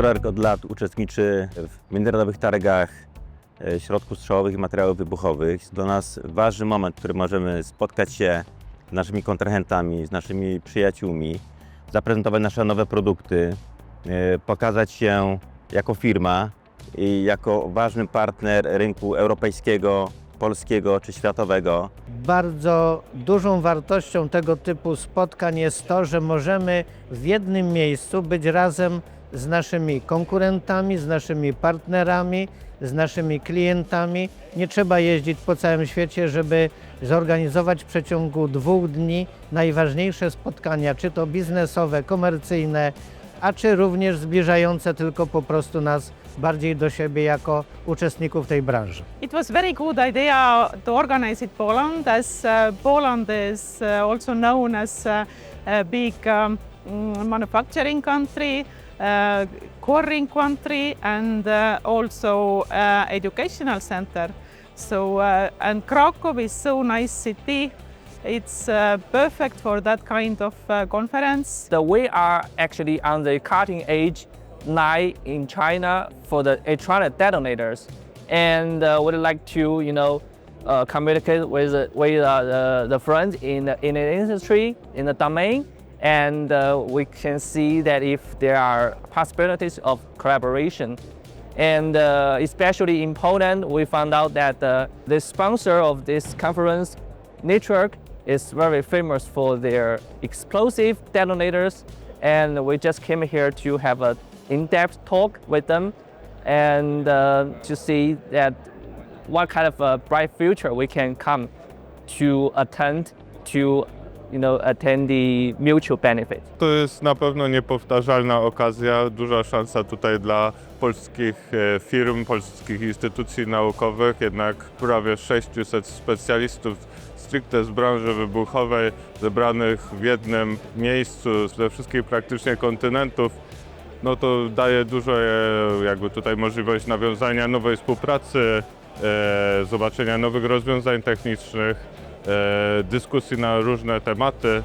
Wiktorek od lat uczestniczy w międzynarodowych targach e, środków strzałowych i materiałów wybuchowych. Dla nas ważny moment, w którym możemy spotkać się z naszymi kontrahentami, z naszymi przyjaciółmi, zaprezentować nasze nowe produkty, e, pokazać się jako firma i jako ważny partner rynku europejskiego, polskiego czy światowego. Bardzo dużą wartością tego typu spotkań jest to, że możemy w jednym miejscu być razem z naszymi konkurentami, z naszymi partnerami, z naszymi klientami. Nie trzeba jeździć po całym świecie, żeby zorganizować w przeciągu dwóch dni najważniejsze spotkania, czy to biznesowe, komercyjne, a czy również zbliżające tylko po prostu nas bardziej do siebie jako uczestników tej branży. It was very good idea to organize it Poland as uh, Poland is uh, also known as uh, a big um, mm, manufacturing country, uh, coring country and uh, also uh, educational center. So and Krakow is so nice city. It's perfect for that kind of conference. that we are actually on the cutting edge line in China for the electronic detonators, and would like to you know uh, communicate with with uh, the, the friends in the, in the industry in the domain, and uh, we can see that if there are possibilities of collaboration. And uh, especially in Poland, we found out that uh, the sponsor of this conference, Network, is very famous for their explosive detonators. And we just came here to have an in-depth talk with them and uh, to see that what kind of a bright future we can come to attend to you know attend the mutual benefit. To jest na pewno niepowtarzalna okazja, duża szansa tutaj dla polskich e, firm, polskich instytucji naukowych, jednak prawie 600 specjalistów stricte z branży wybuchowej zebranych w jednym miejscu ze wszystkich praktycznie kontynentów. No to daje dużo e, jakby tutaj możliwość nawiązania nowej współpracy, e, zobaczenia nowych rozwiązań technicznych, dyskusji na różne tematy.